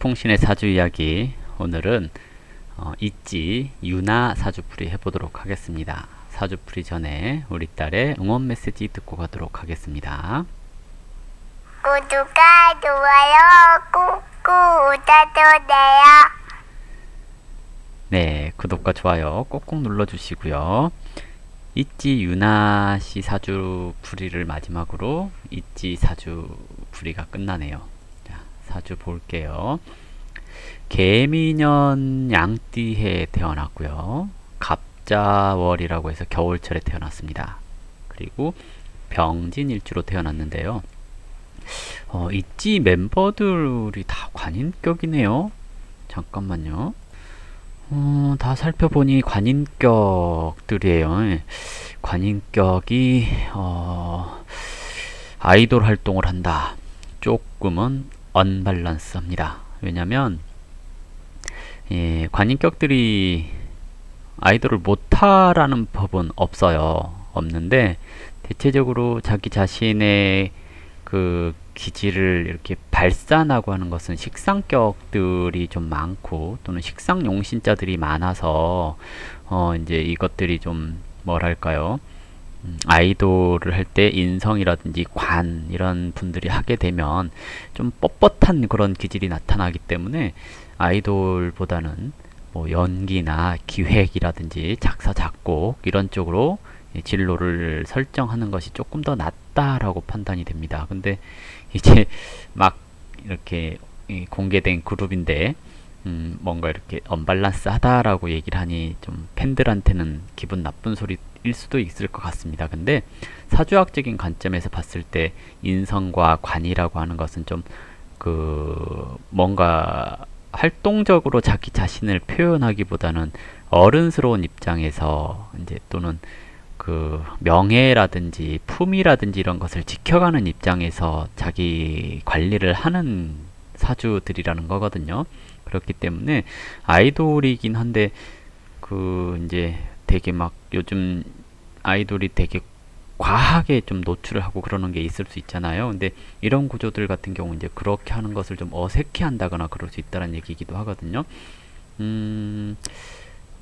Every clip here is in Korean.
통신의 사주 이야기 오늘은 어, 있지 유나 사주풀이 해보도록 하겠습니다. 사주풀이 전에 우리 딸의 응원 메시지 듣고 가도록 하겠습니다. 구독과 좋아요 꾹꾹 눌러주세요. 네, 구독과 좋아요 꼭꼭 눌러주시고요. 있지 유나 씨 사주 풀이를 마지막으로 있지 사주 풀이가 끝나네요. 자, 사주 볼게요. 개미년 양띠해에 태어났고요. 갑자월이라고 해서 겨울철에 태어났습니다. 그리고 병진일주로 태어났는데요. 어, 있지 멤버들이 다 관인격이네요. 잠깐만요. 어, 다 살펴보니 관인격들이에요. 예. 관인격이 어, 아이돌 활동을 한다. 조금은 언밸런스합니다. 왜냐면 예, 관인격들이 아이돌을 못하라는 법은 없어요. 없는데 대체적으로 자기 자신의 그 기질을 이렇게 발산하고 하는 것은 식상격들이 좀 많고 또는 식상 용신자들이 많아서 어 이제 이것들이 좀 뭐랄까요 음, 아이돌을 할 때 인성이라든지 관 이런 분들이 하게 되면 좀 뻣뻣한 그런 기질이 나타나기 때문에 아이돌보다는 뭐 연기나 기획이라든지 작사 작곡 이런 쪽으로 이 진로를 설정하는 것이 조금 더 낫다라고 판단이 됩니다. 근데 이제 막 이렇게 이 공개된 그룹인데 음 뭔가 이렇게 언밸런스하다라고 얘기를 하니 좀 팬들한테는 기분 나쁜 소리일 수도 있을 것 같습니다. 근데 사주학적인 관점에서 봤을 때 인성과 관이라고 하는 것은 좀 그 뭔가 활동적으로 자기 자신을 표현하기보다는 어른스러운 입장에서 이제 또는 그 명예라든지 품이라든지 이런 것을 지켜가는 입장에서 자기 관리를 하는 사주들이라는 거거든요. 그렇기 때문에 아이돌이긴 한데 그 이제 되게 막 요즘 아이돌이 되게 과하게 좀 노출을 하고 그러는 게 있을 수 있잖아요. 근데 이런 구조들 같은 경우 이제 그렇게 하는 것을 좀 어색해 한다거나 그럴 수 있다는 얘기이기도 하거든요. 음,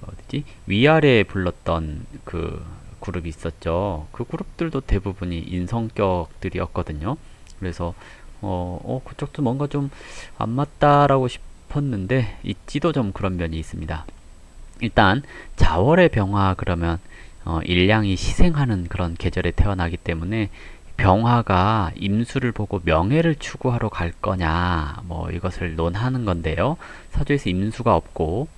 어디지? 위아래 불렀던 그 그룹이 있었죠. 그 그룹들도 대부분이 인성격들이었거든요. 그래서 어, 어 그쪽도 뭔가 좀 안 맞다라고 싶 었는데 있지도 좀 그런 면이 있습니다. 일단 자월의 병화 그러면 어, 일량이 희생하는 그런 계절에 태어나기 때문에 병화가 임수를 보고 명예를 추구하러 갈 거냐 뭐 이것을 논하는 건데요. 사주에서 임수가 없고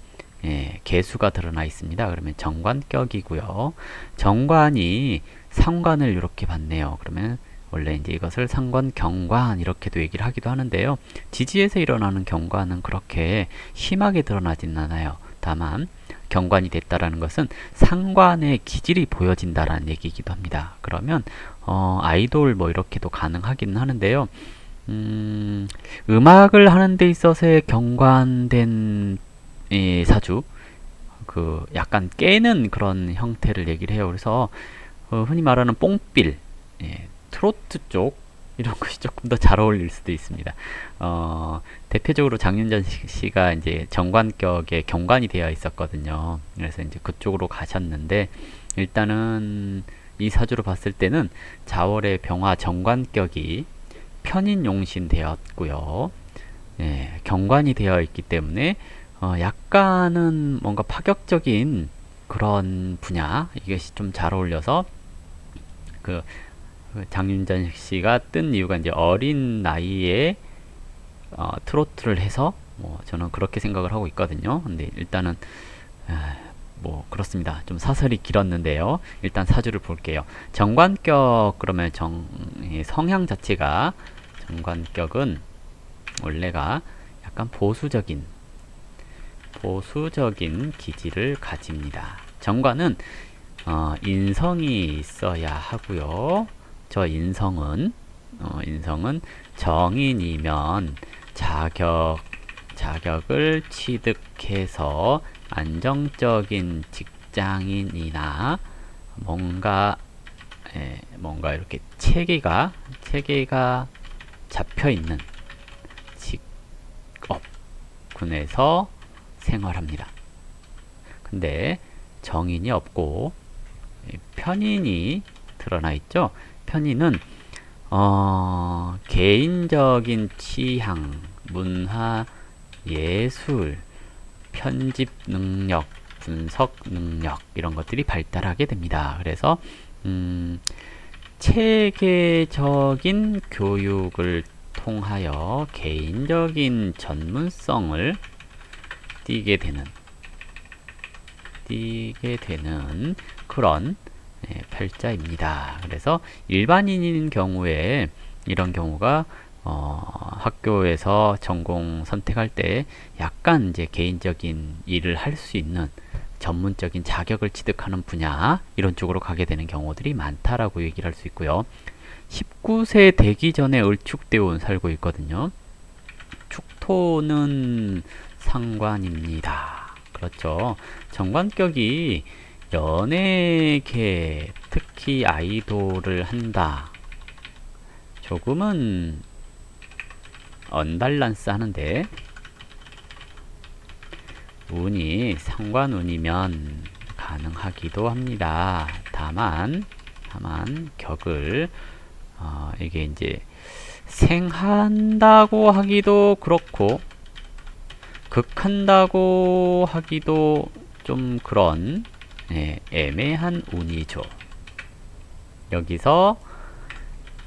예, 개수가 드러나 있습니다. 그러면 정관격이고요. 정관이 상관을 이렇게 받네요. 그러면 원래 이제 이것을 상관 경관 이렇게도 얘기를 하기도 하는데요. 지지에서 일어나는 경관은 그렇게 심하게 드러나진 않아요. 다만 경관이 됐다라는 것은 상관의 기질이 보여진다라는 얘기이기도 합니다. 그러면 어, 아이돌 뭐 이렇게도 가능하기는 하는데요. 음, 음악을 하는 데 있어서의 경관된 이 사주 그 약간 깨는 그런 형태를 얘기를 해요. 그래서 어, 흔히 말하는 뽕필 예, 트로트 쪽 이런 것이 조금 더 잘 어울릴 수도 있습니다. 어, 대표적으로 장윤전 씨가 이제 정관격에 경관이 되어 있었거든요. 그래서 이제 그쪽으로 가셨는데 일단은 이 사주로 봤을 때는 자월의 병화 정관격이 편인 용신 되었고요. 예, 경관이 되어 있기 때문에 어, 약간은 뭔가 파격적인 그런 분야 이것이 좀 잘 어울려서 그 장윤전 씨가 뜬 이유가 이제 어린 나이에 어, 트로트를 해서 뭐 저는 그렇게 생각을 하고 있거든요. 근데 일단은 아, 뭐 그렇습니다. 좀 사설이 길었는데요. 일단 사주를 볼게요. 정관격 그러면 정 성향 자체가 정관격은 원래가 약간 보수적인 보수적인 기질을 가집니다. 정관은 어, 인성이 있어야 하고요. 저 인성은 어, 인성은 정인이면 자격 자격을 취득해서 안정적인 직장인이나 뭔가 에, 뭔가 이렇게 체계가 체계가 잡혀 있는 직업 군에서 생활합니다. 근데 정인이 없고 이 편인이 드러나 있죠. 편인은 어, 개인적인 취향, 문화, 예술, 편집 능력, 분석 능력 이런 것들이 발달하게 됩니다. 그래서 음, 체계적인 교육을 통하여 개인적인 전문성을 띠게 되는 띠게 되는 그런 네, 팔자입니다. 그래서 일반인인 경우에 이런 경우가 어, 학교에서 전공 선택할 때 약간 이제 개인적인 일을 할 수 있는 전문적인 자격을 취득하는 분야 이런 쪽으로 가게 되는 경우들이 많다라고 얘기를 할 수 있고요. 19세 되기 전에 을축대운 살고 있거든요. 축토는 상관입니다. 그렇죠. 정관격이 연예계, 특히 아이돌을 한다. 조금은 언밸런스 하는데 운이 상관운이면 가능하기도 합니다. 다만 다만 격을 어, 이게 이제 생한다고 하기도 그렇고 극한다고 하기도 좀 그런 예, 애매한 운이죠. 여기서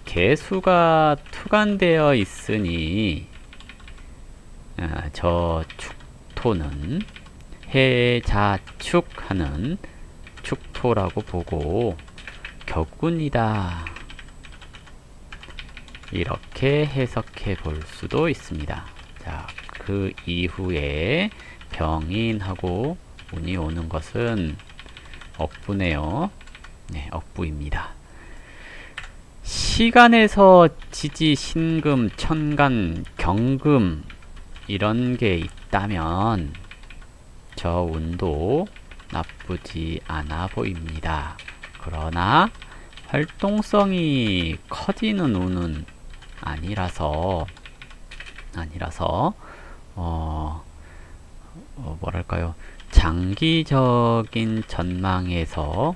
개수가 투간되어 있으니 아, 저 축토는 해자축하는 축토라고 보고 격군이다. 이렇게 해석해 볼 수도 있습니다. 자, 그 이후에 병인하고 운이 오는 것은 억부네요. 네, 억부입니다. 시간에서 지지, 신금, 천간, 경금 이런 게 있다면 저 운도 나쁘지 않아 보입니다. 그러나 활동성이 커지는 운은 아니라서 아니라서 어, 어 뭐랄까요 장기적인 전망에서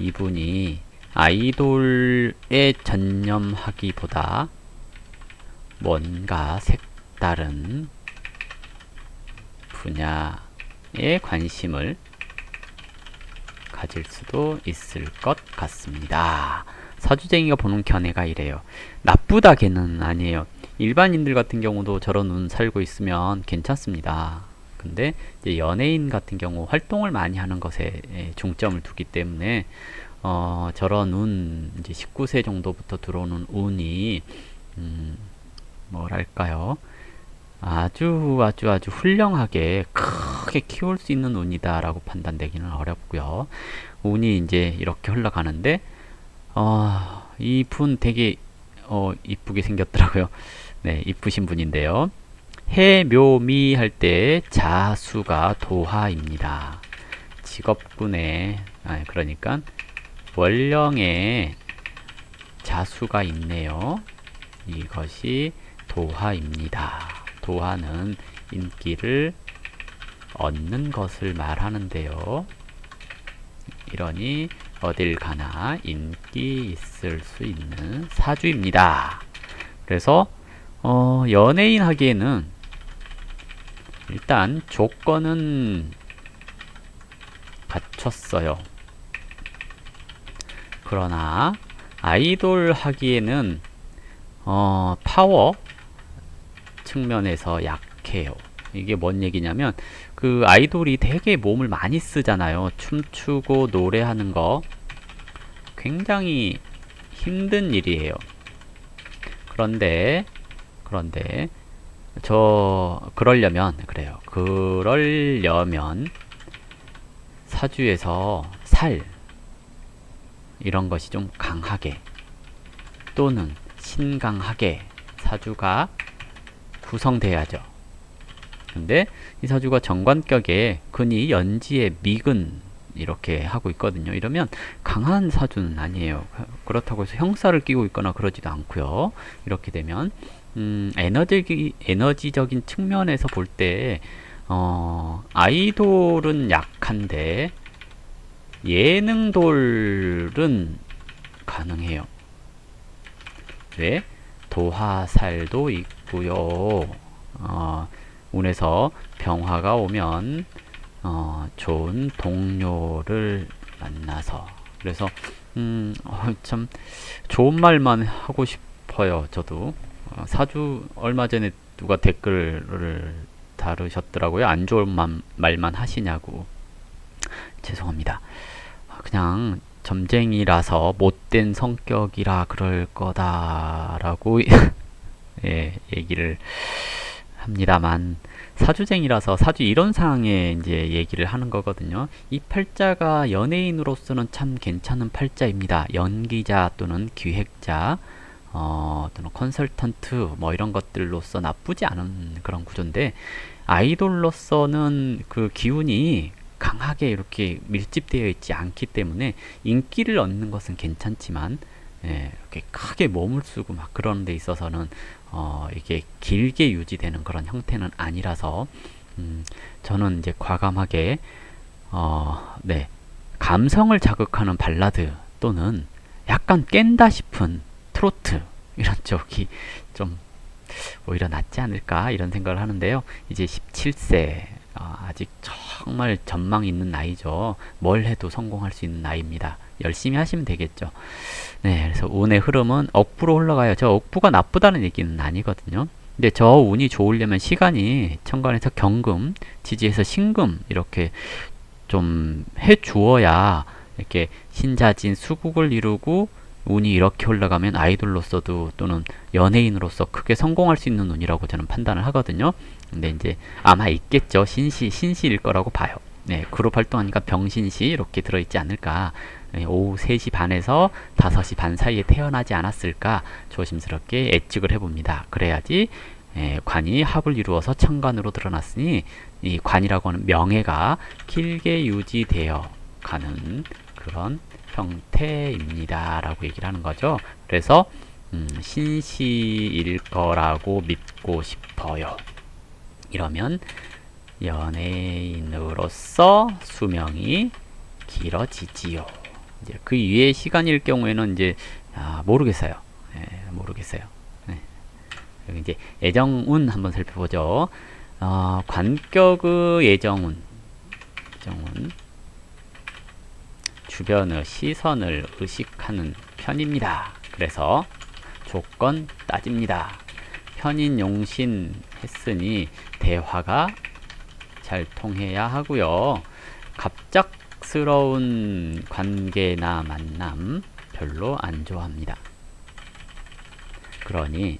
이분이 아이돌에 전념하기보다 뭔가 색다른 분야에 관심을 가질 수도 있을 것 같습니다. 사주쟁이가 보는 견해가 이래요. 나쁘다 걔는 아니에요. 일반인들 같은 경우도 저런 운 살고 있으면 괜찮습니다. 근데 연예인 같은 경우 활동을 많이 하는 것에 예, 중점을 두기 때문에 어, 저런 운 이제 19세 정도부터 들어오는 운이 음, 뭐랄까요? 아주 아주 아주 훌륭하게 크게 키울 수 있는 운이다라고 판단되기는 어렵고요. 운이 이제 이렇게 흘러가는데 어, 이분 되게 어, 이쁘게 생겼더라고요. 네, 이쁘신 분인데요. 해묘미 할 때 자수가 도화입니다. 직업군에 아, 그러니까 원령에 자수가 있네요. 이것이 도화입니다. 도화는 인기를 얻는 것을 말하는데요. 이러니 어딜 가나 인기 있을 수 있는 사주입니다. 그래서 어, 연예인 하기에는 일단 조건은 갖췄어요. 그러나 아이돌 하기에는 어, 파워 측면에서 약해요. 이게 뭔 얘기냐면 그 아이돌이 되게 몸을 많이 쓰잖아요. 춤추고 노래하는 거 굉장히 힘든 일이에요. 그런데 그런데 저 그러려면 그래요. 그러려면 사주에서 살 이런 것이 좀 강하게 또는 신강하게 사주가 구성돼야죠. 근데 이 사주가 정관격에 근이 연지에 미근 이렇게 하고 있거든요. 이러면 강한 사주는 아니에요. 그렇다고 해서 형사를 끼고 있거나 그러지도 않고요. 이렇게 되면 음, 에너지, 에너지적인 측면에서 볼 때, 어, 아이돌은 약한데, 예능돌은 가능해요. 왜? 도화살도 있고요. 어, 운에서 병화가 오면 어, 좋은 동료를 만나서 그래서 음, 어, 참 좋은 말만 하고 싶어요. 저도 어, 사주 얼마 전에 누가 댓글을 다루셨더라고요. 안 좋은 만, 말만 하시냐고 죄송합니다. 아, 그냥 점쟁이라서 못된 성격이라 그럴 거다라고 예, 얘기를 합니다만 사주쟁이라서 사주 이론상에 이제 얘기를 하는 거거든요. 이 팔자가 연예인으로서는 참 괜찮은 팔자입니다. 연기자 또는 기획자 어, 또는 컨설턴트 뭐 이런 것들로서 나쁘지 않은 그런 구조인데 아이돌로서는 그 기운이 강하게 이렇게 밀집되어 있지 않기 때문에 인기를 얻는 것은 괜찮지만 예, 이렇게 크게 몸을 쓰고 막 그런 데 있어서는 어, 이게 길게 유지되는 그런 형태는 아니라서 음, 저는 이제 과감하게 어, 네 감성을 자극하는 발라드 또는 약간 깬다 싶은 트로트 이런 쪽이 좀 오히려 낫지 않을까 이런 생각을 하는데요. 이제 17세 어, 아직 정말 전망 있는 나이죠. 뭘 해도 성공할 수 있는 나이입니다. 열심히 하시면 되겠죠. 네, 그래서 운의 흐름은 억부로 흘러가요. 저 억부가 나쁘다는 얘기는 아니거든요. 근데 저 운이 좋으려면 시간이 천간에서 경금, 지지에서 신금 이렇게 좀 해 주어야 이렇게 신자진 수국을 이루고 운이 이렇게 올라가면 아이돌로서도 또는 연예인으로서 크게 성공할 수 있는 운이라고 저는 판단을 하거든요. 근데 이제 아마 있겠죠. 신시 신시일 거라고 봐요. 네, 그룹 활동하니까 병신시 이렇게 들어있지 않을까. 네, 오후 3시 반에서 5시 반 사이에 태어나지 않았을까 조심스럽게 예측을 해봅니다. 그래야지 예, 관이 합을 이루어서 천간으로 드러났으니 이 관이라고 하는 명예가 길게 유지되어 가는 그런 형태입니다. 라고 얘기를 하는 거죠. 그래서 음, 신시일 거라고 믿고 싶어요. 이러면 연예인으로서 수명이 길어지지요. 이제 그 이외의 시간일 경우에는 이제 아, 모르겠어요. 예, 모르겠어요. 네. 이제 예정운 한번 살펴보죠. 어, 관격의 예정운, 예정운 주변의 시선을 의식하는 편입니다. 그래서 조건 따집니다. 편인 용신 했으니 대화가 잘 통해야 하고요. 갑작스러운 관계나 만남 별로 안 좋아합니다. 그러니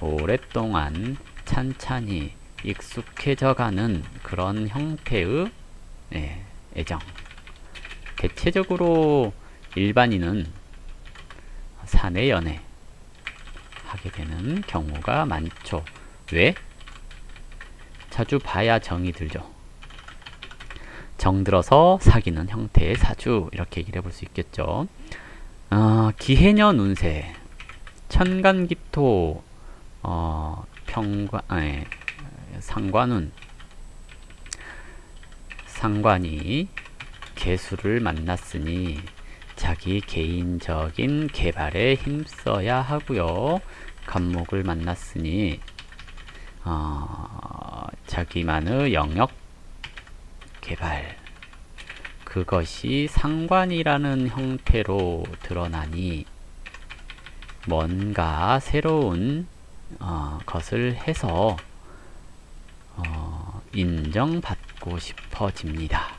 오랫동안 찬찬히 익숙해져가는 그런 형태의 예, 애정. 대체적으로 일반인은 사내 연애 하게 되는 경우가 많죠. 왜? 자주 봐야 정이 들죠. 정들어서 사귀는 형태의 사주 이렇게 얘기를 해볼 수 있겠죠. 어, 기해년 운세 천간기토 어, 평관 아니, 상관운 상관이 개수를 만났으니 자기 개인적인 개발에 힘써야 하고요. 간목을 만났으니 어, 자기만의 영역 개발 그것이 상관이라는 형태로 드러나니 뭔가 새로운 어, 것을 해서 어, 인정받고 싶어집니다.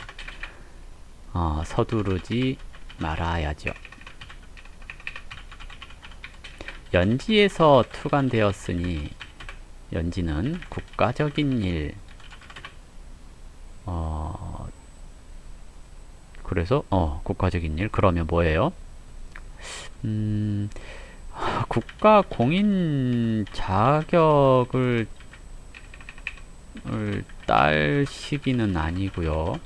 어, 서두르지 말아야죠. 연지에서 투간되었으니 연지는 국가적인 일 어, 그래서 어, 국가적인 일 그러면 뭐예요? 음, 국가 공인 자격을 딸 시기는 아니고요.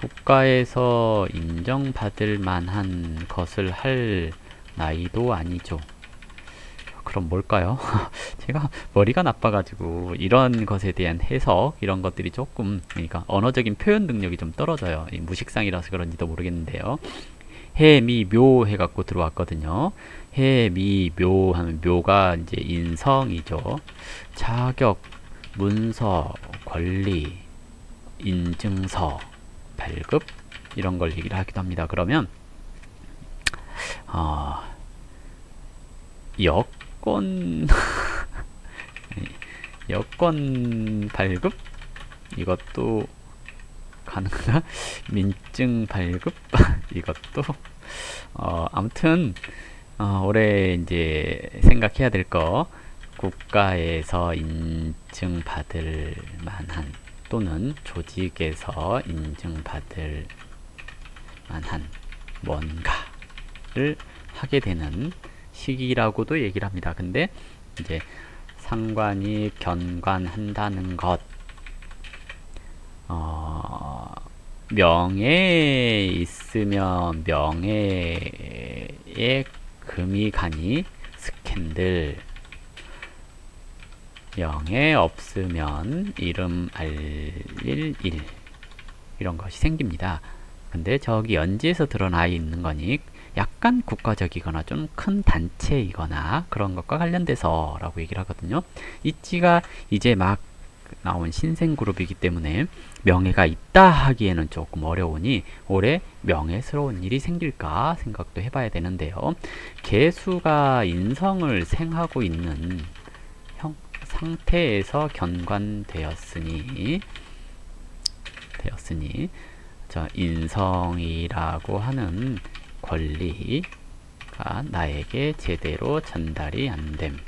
국가에서 인정받을 만한 것을 할 나이도 아니죠. 그럼 뭘까요? 제가 머리가 나빠가지고 이런 것에 대한 해석 이런 것들이 조금 그러니까 언어적인 표현 능력이 좀 떨어져요. 이 무식상이라서 그런지도 모르겠는데요. 해, 미, 묘 해갖고 들어왔거든요. 해, 미, 묘 하면 묘가 이제 인성이죠. 자격, 문서, 권리, 인증서, 발급 이런 걸 얘기를 하기도 합니다. 그러면 어, 여권 여권 발급 이것도 가능한가? 민증 발급 이것도 어, 아무튼 어, 올해 이제 생각해야 될 거 국가에서 인증 받을 만한 또는 조직에서 인증받을 만한 뭔가를 하게 되는 시기라고도 얘기를 합니다. 근데 이제 상관이 견관한다는 것, 어, 명예에 있으면 명예에 금이 가니 스캔들, 명예 없으면 이름 알릴 일 이런 것이 생깁니다. 근데 저기 연지에서 드러나 있는 거니 약간 국가적이거나 좀 큰 단체이거나 그런 것과 관련돼서 라고 얘기를 하거든요. 이찌가 이제 막 나온 신생 그룹이기 때문에 명예가 있다 하기에는 조금 어려우니 올해 명예스러운 일이 생길까 생각도 해봐야 되는데요. 개수가 인성을 생하고 있는 형, 상태에서 견관되었으니 되었으니 저 인성이라고 하는 권리가 나에게 제대로 전달이 안 됨.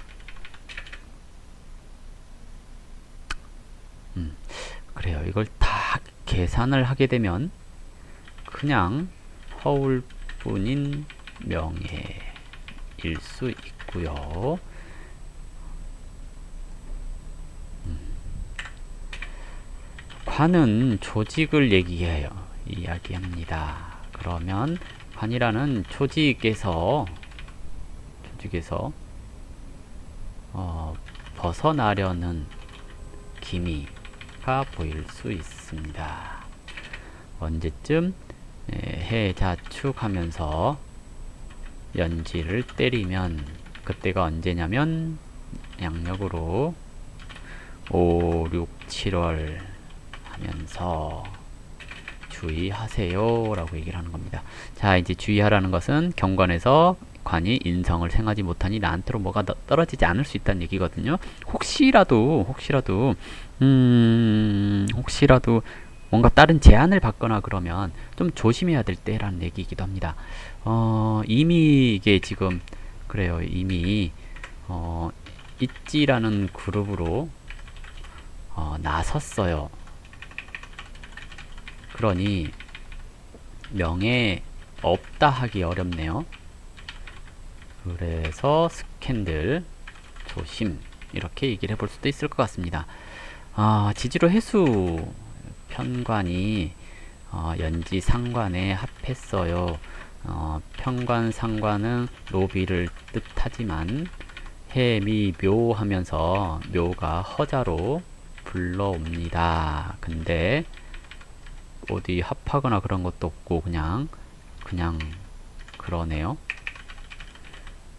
음, 그래요. 이걸 다 계산을 하게 되면 그냥 허울 뿐인 명예일 수 있고요. 관은 조직을 얘기해요. 이야기합니다. 그러면 관이라는 조직에서 조직에서 어, 벗어나려는 기미가 보일 수 있습니다. 언제쯤 에, 해자축하면서 연지를 때리면 그때가 언제냐면 양력으로 5, 6, 7월 하면서 주의하세요 라고 얘기를 하는 겁니다. 자 이제 주의하라는 것은 경관에서 관이 인성을 생하지 못하니 나한테로 뭐가 너- 떨어지지 않을 수 있다는 얘기거든요. 혹시라도 혹시라도 음 혹시라도 뭔가 다른 제안을 받거나 그러면 좀 조심해야 될 때라는 얘기이기도 합니다. 어 이미 이게 지금 그래요 이미 어 있지라는 그룹으로 어, 나섰어요. 그러니 명예 없다 하기 어렵네요. 그래서 스캔들 조심 이렇게 얘기를 해볼 수도 있을 것 같습니다. 아, 지지로 해수 편관이 어, 연지 상관에 합했어요. 어, 편관 상관은 로비를 뜻하지만 해미 묘 하면서 묘가 허자로 불러옵니다. 근데 어디 합하거나 그런 것도 없고 그냥 그냥 그러네요.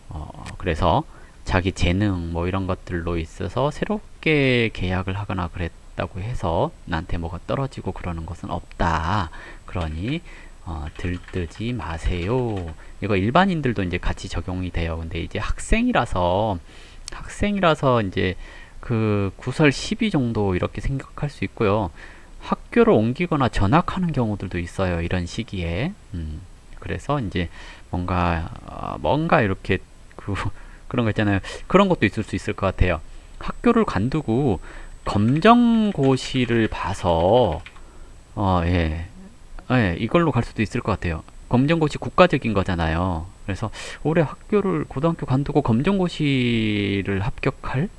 어, 그래서 자기 재능 뭐 이런 것들로 있어서 새롭게 계약을 하거나 그랬다고 해서 나한테 뭐가 떨어지고 그러는 것은 없다. 그러니 어, 들뜨지 마세요. 이거 일반인들도 이제 같이 적용이 돼요. 근데 이제 학생이라서 학생이라서 이제 그 구설 12 정도 이렇게 생각할 수 있고요. 학교를 옮기거나 전학하는 경우들도 있어요. 이런 시기에. 음, 그래서 이제 뭔가 어, 뭔가 이렇게 그 그런 거 있잖아요. 그런 것도 있을 수 있을 것 같아요. 학교를 관두고 검정고시를 봐서 어, 예. 예, 이걸로 갈 수도 있을 것 같아요. 검정고시 국가적인 거잖아요. 그래서 올해 학교를 고등학교 관두고 검정고시를 합격할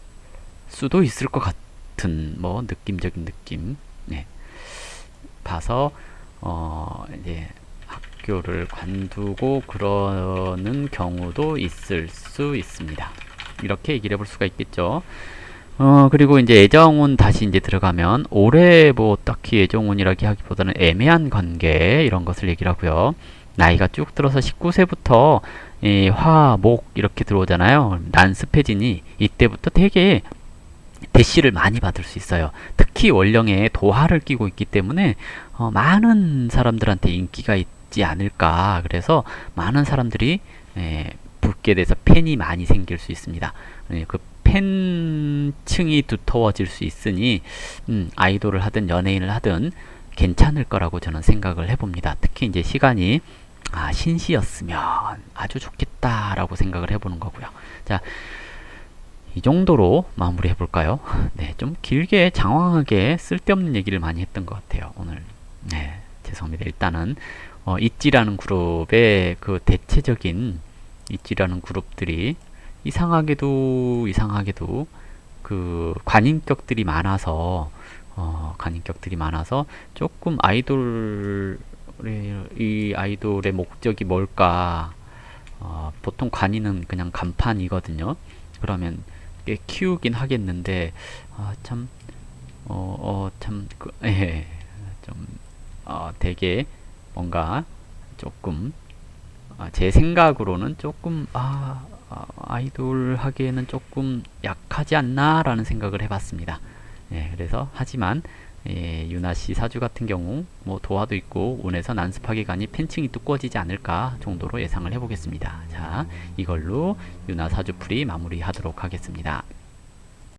수도 있을 것 같은 뭐 느낌적인 느낌. 네. 봐서 어 이제 학교를 관두고 그러는 경우도 있을 수 있습니다. 이렇게 얘기를 해볼 수가 있겠죠. 어, 그리고 이제 애정운 다시 이제 들어가면 올해 뭐 딱히 애정운이라기 하기보다는 애매한 관계 이런 것을 얘기를 하고요. 나이가 쭉 들어서 19세부터 이 화, 목 이렇게 들어오잖아요. 난습해지니 이때부터 되게 대시를 많이 받을 수 있어요. 특히 월령에 도화를 끼고 있기 때문에 어, 많은 사람들한테 인기가 있지 않을까. 그래서 많은 사람들이 에, 붙게 돼서 팬이 많이 생길 수 있습니다. 예, 그 팬층이 두터워질 수 있으니 음, 아이돌을 하든 연예인을 하든 괜찮을 거라고 저는 생각을 해봅니다. 특히 이제 시간이 아, 신시였으면 아주 좋겠다라고 생각을 해보는 거고요. 자, 이 정도로 마무리 해 볼까요? 네, 좀 길게 장황하게 쓸데없는 얘기를 많이 했던 것 같아요. 오늘. 네, 죄송합니다. 일단은 어, 있지라는 그룹의 그 대체적인 있지라는 그룹들이 이상하게도 이상하게도 그 관인격들이 많아서 어, 관인격들이 많아서 조금 아이돌의 이 아이돌의 목적이 뭘까? 어, 보통 관인은 그냥 간판이거든요. 그러면 꽤 키우긴 하겠는데 아, 참 어, 어, 참, 그, 예, 좀, 어, 되게 뭔가 조금, 아, 제 생각으로는 조금, 아, 아, 아이돌 하기에는 조금 약하지 않나라는 생각을 해봤습니다. 예, 그래서, 하지만, 예, 유나 씨 사주 같은 경우, 뭐, 도화도 있고, 운에서 난습하 기간이 팬층이 두꺼워지지 않을까 정도로 예상을 해보겠습니다. 자, 이걸로 유나 사주풀이 마무리하도록 하겠습니다.